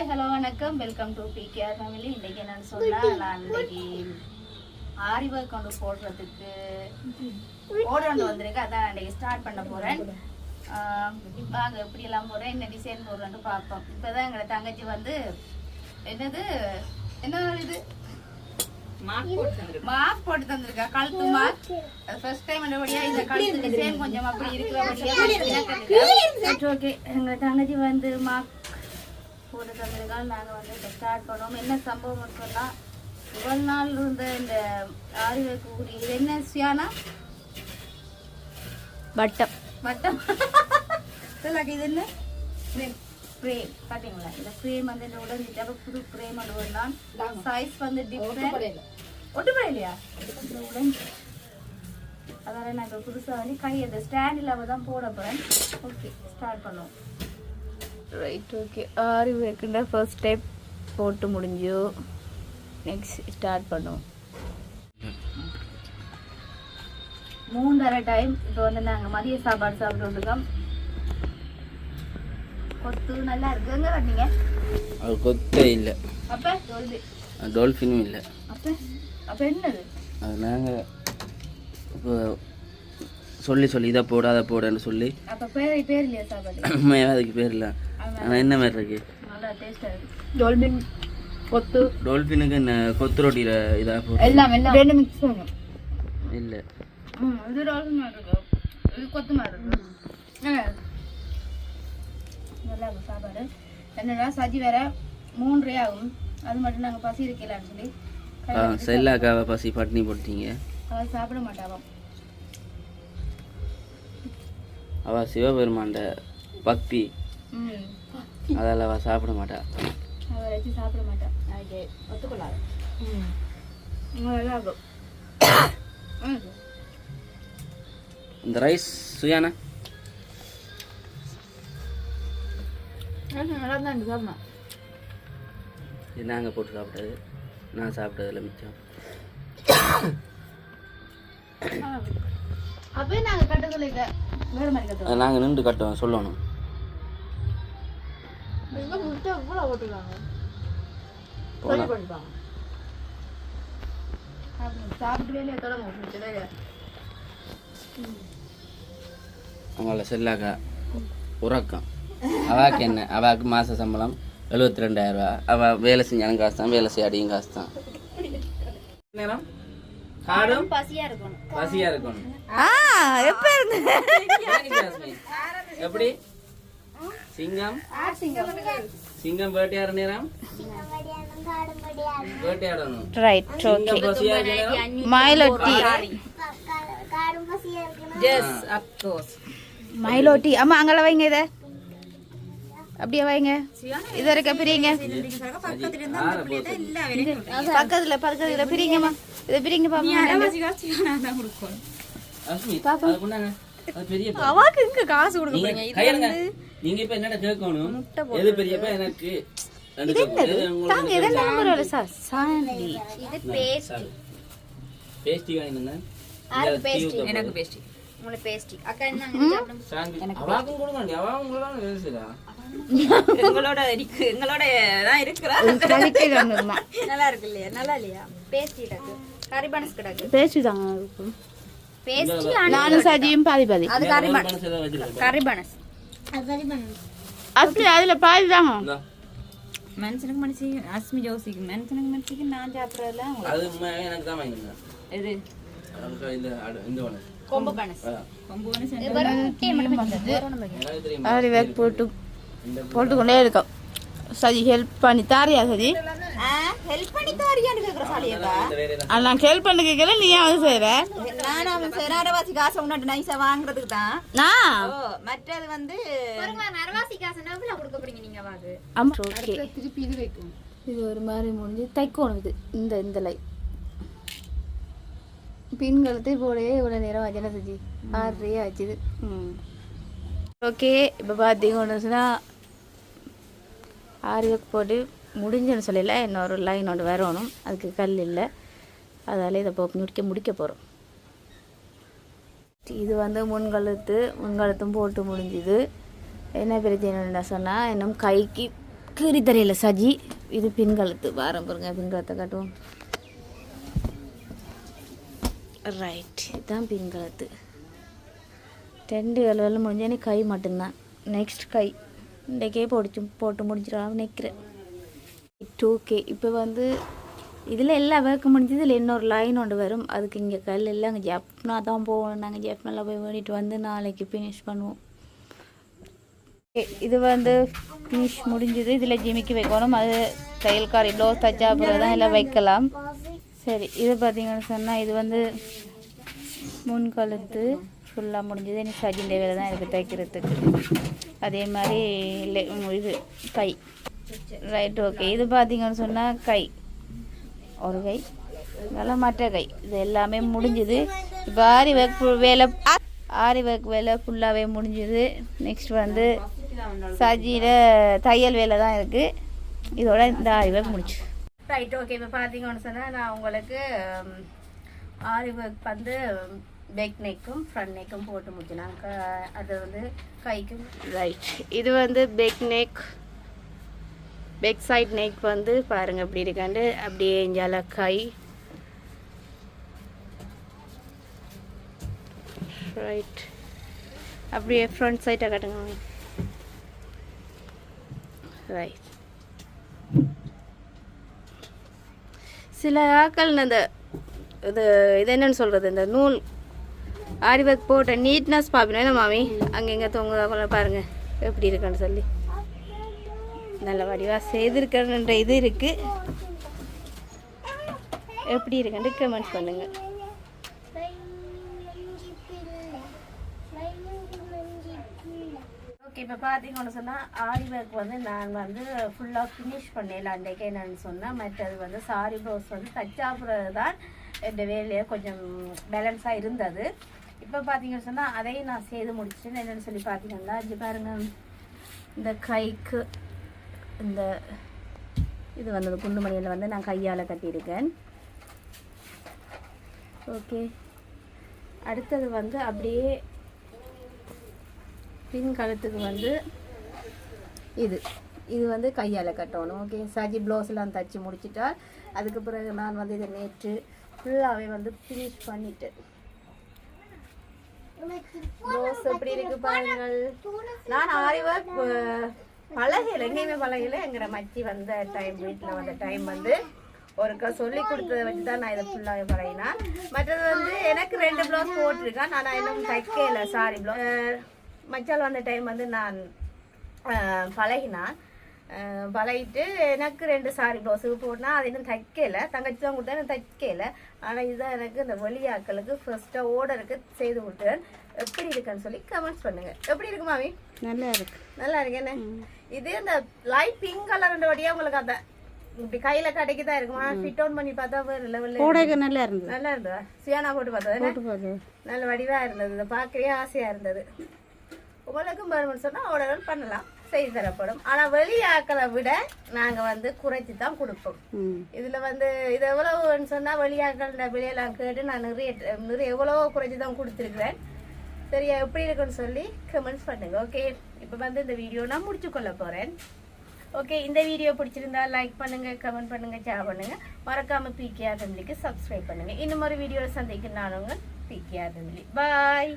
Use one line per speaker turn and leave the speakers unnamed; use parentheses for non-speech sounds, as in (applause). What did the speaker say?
Hi hello வணக்கம். Welcome to PKR family இன்னைக்கு என்னன்னு சொன்னா நான் இன்னைக்கு ஆரி ஒர்க் கொண்டு போடுறதுக்கு ஓட கொண்டு வந்திருக்கேன் அதான் நான் இன்னைக்கு ஸ்டார்ட் பண்ண போறேன். ஆஹ் வாங்க எப்படி எல்லாம் போறேன் என்ன டிசைன் போடுறேன்னு பார்ப்போம். இப்பதான் எங்களோட தங்கச்சி வந்து என்னது? என்ன இது? மார்க் போட்டு தந்திருக்கா. கழுத்து மார்க் ஃபர்ஸ்ட் டைம் என்னபடியா இந்த கழுத்து டிசைன் கொஞ்சம் அப்படி இருக்கிறபடியா ஓகே எங்க தங்கச்சி வந்து மார்க் போட்டு தந்திருக்காங்க நாங்க வந்து இப்போ ஸ்டார்ட் பண்ணுவோம் என்ன சம்பவம் சொன்னா இவ்வளவு நாள் இருந்த இந்த ஆரி வைக்கக்கூடிய இது என்ன சுயானா?
வட்டம்.
வட்டம். சொல்லுங்க இது என்ன? ஃப்ரேம் பாத்தீங்களா இந்த ஃப்ரேம் வந்து இந்த உடஞ்சிட்டு அப்ப புது ஃப்ரேம் ஒன்று வரலாம் சைஸ் வந்து டிஃப்ரெண்ட் ஒட்டுப்படையிலையா உடஞ்சி அதனால நான் இப்போ புதுசாக வந்து கை அந்த ஸ்டாண்டில் தான் போட போகிறேன் ஓகே ஸ்டார்ட் பண்ணுவோம்.
ரைட் ஓகே ஆரி ஒர்க்குன்ற ஃபர்ஸ்ட் ஸ்டெப் போட்டு முடிஞ்சு. நெக்ஸ்ட் ஸ்டார்ட் பண்ணுவோம்.
மூன்றரை டைம் இப்போ வந்து நாங்கள் மதிய சாப்பாடு சாப்பிட்டுருக்கோம் கொத்து நல்லா இருக்கு. எங்கே கட்டிங்க
அது கொத்தே இல்லை.
அப்போ?
டால்ஃபினும் இல்லை.
அப்போ? அப்போ என்னது?
அது நாங்கள் இப்போ சொல்லி சொல்லி இதை போடு அதை போடுன்னு சொல்லி
அப்போ பேர் பேர் இல்லையா சாப்பாடு? (coughs)
அதுக்கு பேர் இல்லை. ஆனால் என்ன மாதிரி இருக்கு?
நல்லா டேஸ்ட்டாக இருக்கு.
டோல்பின் கொத்து.
டால்ஃபினுக்கு என்ன கொத்து ரொட்டியில் இதாக போடு
எல்லாம் எல்லாம். ரெண்டு மிக்ஸ் பண்ணும்
இல்லை.
ம் இது மாதிரி இருக்கு. இது கொத்து மாதிரி இருக்கு. நல்லா இருக்கு. நல்லா இருக்கும் சாப்பாடு. என்னன்னா சஜி வேற மூன்றே ஆகும். அது மட்டும் நாங்கள் பசி இருக்கலான்னு சொல்லி
ஆ செல்லாக்காவை பசி பட்டினி போட்டீங்க
அவள் சாப்பிட மாட்டாவாம்
அவள் சிவபெருமாண்ட பக்தி. அதால் அவள் சாப்பிட மாட்டா.
அவள் வச்சு சாப்பிட மாட்டான் ஓகே ஒத்துக்கொள்ளாது. ம்.
இந்த ரைஸ் சுயானா?
நல்லா தான்
இது நாங்கள் போட்டு சாப்பிட்டது. நான் சாப்பிட்டதில் மிச்சம்.
அப்பயே நாங்கள்
அது நாங்கள் நின்று கட்டுவோம் சொல்லணும். அவங்கள செல்லாக்கா உறக்கம். அவாக்கு என்ன? அவாக்கு மாத சம்பளம் எழுபத்தி ரெண்டாயிரம் ரூபா. அவள் வேலை செஞ்சாலும் காசு தான் வேலை செய்யாடியும் காசு தான் நேரம்? காடும்?
பசியாக இருக்கணும்.
பசியா இருக்கணும்? எப்படி? சிங்கம்? சிங்கம். வேட்டையாட நேரம்? வேட்டையாடணும்.
ரைட்
இருக்க
மயிலொட்டி.
S of course
மயிலொட்டி. அம்மா அங்கே வைங்க இதை. அப்படியே வைங்க. இது வரைக்கும் பிரிங்க பக்கத்துல பக்கத்துல பிரிங்கம்மா இதை பிரிங்க பாப்பா. அவாக்கு இங்க காசு கொடுக்க
நீங்க கையெடுங்க. நீங்க இப்ப என்னடா கேட்கணும்? எது பெரியப்பா எனக்கு?
பேஸ்ட்
பேஸ்டி வாங்கினேன்
எனக்கு பேஸ்ட் உங்களுக்கு பேஸ்ட் அக்கா என்ன
அவாக்கும் கொடுங்க அவாவும் கூட வேலை செய்யறா (laughs)
எங்களோட இருக்கு எங்களோட தான் இருக்கிறா.
கழிக்கிறாங்கம்மா
நல்லா இருக்கு இல்லையா? நல்லா இல்லையா?
பேஸ்ட் கிடக்கு. கரிபனஸ் கிடக்கு.
இருக்கும்.
பேஸ்ட்
நானும் சஜியும் பாதி பாதி.
அது கரிபனஸ்
அப்படி அதுல பாதி தாங்க.
மனுஷனுக்கு மனுஷிக்கு அஸ்மி ஜோசிக்கு மனுஷனுக்கு மனுஷிக்கு நான் சாப்பிட்றதுல
அது எனக்கு தான்
மனுஷன்
வேக் போட்டு போட்டுக்கொண்டே இருக்கோம் சஜி ஹெல்ப் பண்ணி தாரியா சஜி
ஹெல்ப் பண்ணி தாரியான்னு சாலியக்கா
நான் ஹெல்ப் பண்ண கேட்கல நீ வந்து செய்யற
நான் அவன் காசை உன்னாட்டு நைஸா வாங்குறதுக்கு தான்.
நான்
ஓ மற்றது வந்து
நரவாசி காசு எவ்வளவு கொடுக்க போறீங்க நீங்க வாக்கு.
ஆமா ஓகே திருப்பி இது வைக்கும் இது ஒரு மாதிரி முடிஞ்சு தைக்கணும் இது இந்த இந்த லை. பின் கழுத்து போடவே இவ்வளோ நேரம் ஆச்சுன்னா சஜி ஆறரையே ஆச்சுது. ம். ஓகே இப்போ பார்த்தீங்கன்னா ஆரி ஒர்க் போட்டு முடிஞ்சுன்னு சொல்லல இன்னொரு லைன் ஒன்று வரணும். அதுக்கு கல் இல்லை. அதால் இதை போ முடிக்க முடிக்க போகிறோம் இது வந்து முன்கழுத்து முன்கழுத்தும் போட்டு முடிஞ்சுது. என்ன பிரச்சனைன்னு சொன்னால் இன்னும் கைக்கு கீறி தெரியல சஜி. இது பின்கழுத்து வாரம் பாருங்க பின்கழுத்தை காட்டுவோம். ரைட் இதுதான் பின்கழுத்து ரெண்டு வேலை முடிஞ்சேனே கை மட்டும்தான். நெக்ஸ்ட் கை. இன்றைக்கே போடிச்சு போட்டு முடிஞ்சிடலாம்னு நினைக்கிறேன். டூ ஓகே இப்போ வந்து இதில் எல்லா வேர்க்கும் முடிஞ்சது இதில் இன்னொரு லைன் ஒன்று வரும். அதுக்கு இங்கே கல் எல்லாம் அங்கே ஜப்னா தான் போகணும். நாங்கள் ஜப்னால போய் வேண்டிட்டு வந்து நாளைக்கு ஃபினிஷ் பண்ணுவோம். இது வந்து ஃபினிஷ் முடிஞ்சது. இதில் ஜிமிக்கு வைக்கணும். அது தையல்காரி ப்ளவுஸ் தச்சா அப்புறம் தான் எல்லாம் வைக்கலாம். சரி இது பார்த்தீங்கன்னு சொன்னால் இது வந்து முன் கழுத்து. ஃபுல்லாக முடிஞ்சது. இனி சஜின் வேலை தான் இருக்குது தைக்கிறதுக்கு. அதே மாதிரி இது கை. ரைட் ஓகே இது பார்த்தீங்கன்னு சொன்னால் கை. ஒரு கை. நல்லா மற்ற கை. இது எல்லாமே முடிஞ்சுது. இப்போ ஆரி ஒர்க் வேலை ஆரி ஒர்க் வேலை ஃபுல்லாகவே முடிஞ்சுது. நெக்ஸ்ட் வந்து சஜியில் தையல் வேலை தான் இருக்குது இதோட இந்த ஆரி ஒர்க் முடிச்சு.
ரைட் ஓகே இப்போ பார்த்தீங்கன்னு சொன்னால் நான் உங்களுக்கு ஆரி ஒர்க் வந்து பேக் நெக்கும் ஃப்ரண்ட் நெக்கும் போட்டு முடிச்சினாங்க அது வந்து கைக்கும்
ரைட் இது வந்து back neck back side neck வந்து பாருங்க அப்படி இருக்காண்டு. அப்படியே எஞ்சால கை. ரைட் அப்படியே ஃப்ரண்ட் சைட்டை கட்டுங்க ரைட் சில ஆக்கள் இந்த இது இது என்னன்னு சொல்கிறது இந்த நூல் ஆரி ஒர்க் போட்டேன் நீட்னஸ் பார்ப்பீங்க மாமி? அங்கே இங்கே தொங்குதா பாருங்கள் எப்படி இருக்குன்னு சொல்லி. நல்ல வடிவாக செய்திருக்கணுன்ற இது இருக்குது எப்படி இருக்குன்னு கமெண்ட் பண்ணுங்கள்
ஓகே இப்போ பார்த்தீங்கன்னு சொன்னால் ஆரி ஒர்க் வந்து நான் வந்து ஃபுல்லாக ஃபினிஷ் பண்ணல அன்றைக்கே என்னன்னு சொன்னால் மற்றது வந்து சாரி ப்ளவுஸ் வந்து தச்சாப்புறது தான் இந்த வேலையை கொஞ்சம் பேலன்ஸாக இருந்தது. இப்போ பார்த்தீங்கன்னு சொன்னால் அதையும் நான் செய்து முடிச்சிட்டேன். என்னென்னு சொல்லி பார்த்தீங்கன்னா இது பாருங்க. இந்த கைக்கு இந்த இது வந்தது குண்டுமணியில் வந்து நான் கையால் கட்டியிருக்கேன். ஓகே. அடுத்தது வந்து அப்படியே பின் கழுத்துக்கு வந்து இது. இது வந்து கையால் கட்டணும். ஓகே. சாஜி ப்ளவுஸ்லாம் தைச்சி முடிச்சிட்டா அதுக்கு பிறகு நான் வந்து இதை நேற்று ஃபுல்லாகவே வந்து ஃபினிஷ் பண்ணிட்டேன். ப்ளவுஸ் எப்படி இருக்கு பாருங்கள். நான் ஆரி ஒர்க் பழகல எங்கேயுமே பழகல எங்கிற மச்சி வந்த டைம் வீட்டில் வந்த டைம் வந்து ஒருக்கா சொல்லி கொடுத்ததை வச்சு தான் நான் இதை ஃபுல்லாகவே பழகினேன். மற்றது வந்து எனக்கு ரெண்டு ப்ளவுஸ் போட்டிருக்கேன். நான் இன்னும் தைக்கல சாரி ப்ளவுஸ் மச்சால் வந்த டைம் வந்து நான் பழகினான். பழகிட்டு எனக்கு ரெண்டு சாரி ப்ளவுஸுக்கு போட்டேன் அது இன்னும் தைக்கல. தங்கச்சி தான் கொடுத்தேன் எனக்கு தைக்கல. ஆனால் இதுதான் எனக்கு இந்த வெளியாக்களுக்கு ஃபர்ஸ்ட்டாக ஓர்டருக்கு செய்து கொடுத்தேன். எப்படி இருக்குன்னு சொல்லி கமெண்ட்ஸ் பண்ணுங்க. எப்படி இருக்கு மாமி?
நல்லா இருக்கு.
நல்லா இருக்கு என்ன? இது இந்த லைட் பிங்க் கலர் வழியா உங்களுக்கு அந்த இப்படி கையில கடைக்கு தான் இருக்குமா? ஃபிட் அவுட் பண்ணி பார்த்தா வேற லெவல்ல
நல்லா இருந்தது.
நல்லா இருந்ததா? சியானா போட்டு பார்த்தா? நல்ல வடிவா இருந்தது. இதை பார்க்கவே ஆசையா இருந்தது. உங்களுக்கும் பருமன் சொன்னா ஆர்டர் பண்ணலாம். செய்து தரப்படும். ஆனா வெளியாக்களை விட நாங்க வந்து குறைச்சி தான் கொடுப்போம். இதுல வந்து இது எவ்வளவுன்னு சொன்னா வெளியாக்கள் விலையெல்லாம் கேட்டு நான் நிறைய நிறைய எவ்வளவோ குறைச்சி தான் கொடுத்துருக்குறேன். சரியா எப்படி இருக்குன்னு சொல்லி கமெண்ட்ஸ் பண்ணுங்க ஓகே இப்போ வந்து இந்த வீடியோ நான் முடிச்சு கொள்ள போறேன். ஓகே இந்த வீடியோ பிடிச்சிருந்தா லைக் பண்ணுங்க கமெண்ட் பண்ணுங்க ஷேர் பண்ணுங்க. மறக்காம பிகேஆர் ஃபேமிலிக்கு சப்ஸ்கிரைப் பண்ணுங்க. இன்னும் ஒரு வீடியோவில் சந்திக்கும். நான் உங்கள் பிகேஆர் ஃபேமிலி பாய்